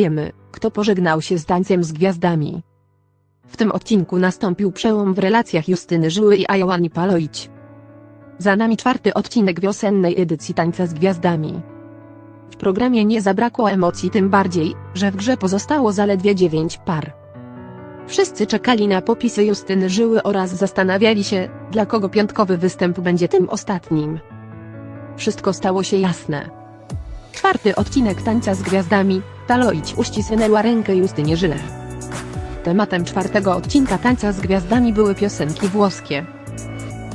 wiemy, kto pożegnał się z tańcem z gwiazdami. W tym odcinku nastąpił przełom w relacjach Justyny Żyły i Ajołani Paloić. Za nami czwarty odcinek wiosennej edycji Tańca z Gwiazdami. W programie nie zabrakło emocji tym bardziej, że w grze pozostało zaledwie dziewięć par. Wszyscy czekali na popisy Justyny Żyły oraz zastanawiali się, dla kogo piątkowy występ będzie tym ostatnim. Wszystko stało się jasne. Czwarty odcinek Tańca z Gwiazdami, Taloić uścisnęła rękę Justynie Żyle. Tematem czwartego odcinka Tańca z Gwiazdami były piosenki włoskie.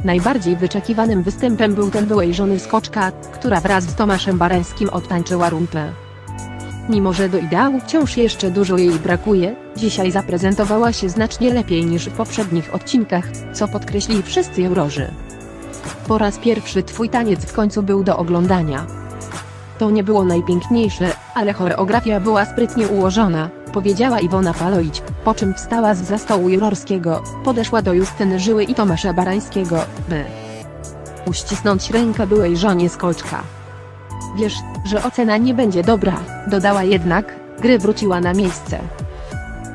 Najbardziej wyczekiwanym występem był ten byłej żony Skoczka, która wraz z Tomaszem Barańskim odtańczyła rumpę. Mimo że do ideału wciąż jeszcze dużo jej brakuje, dzisiaj zaprezentowała się znacznie lepiej niż w poprzednich odcinkach, co podkreślili wszyscy jurorzy. Po raz pierwszy twój taniec w końcu był do oglądania. To nie było najpiękniejsze, ale choreografia była sprytnie ułożona, powiedziała Iwona Paloić, po czym wstała z za stołu jurorskiego, podeszła do Justyny Żyły i Tomasza Barańskiego, by uścisnąć rękę byłej żonie Skolczka. Wiesz, że ocena nie będzie dobra, dodała jednak, gry wróciła na miejsce.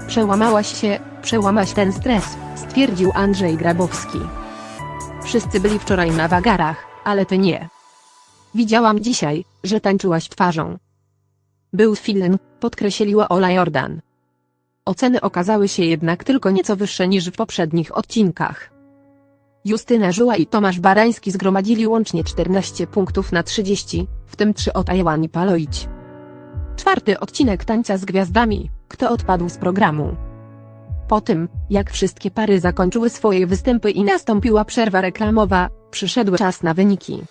Przełamałaś się, przełamaś ten stres, stwierdził Andrzej Grabowski. Wszyscy byli wczoraj na wagarach, ale ty nie. Widziałam dzisiaj, że tańczyłaś twarzą. Był feeling, podkreśliła Ola Jordan. Oceny okazały się jednak tylko nieco wyższe niż w poprzednich odcinkach. Justyna Żyła i Tomasz Barański zgromadzili łącznie 14 punktów na 30, w tym 3 od Ajłani Paloić. Czwarty odcinek Tańca z Gwiazdami, kto odpadł z programu. Po tym, jak wszystkie pary zakończyły swoje występy i nastąpiła przerwa reklamowa, przyszedł czas na wyniki.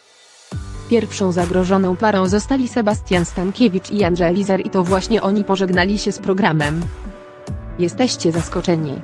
Pierwszą zagrożoną parą zostali Sebastian Stankiewicz i Andrzej Lizer i to właśnie oni pożegnali się z programem. Jesteście zaskoczeni.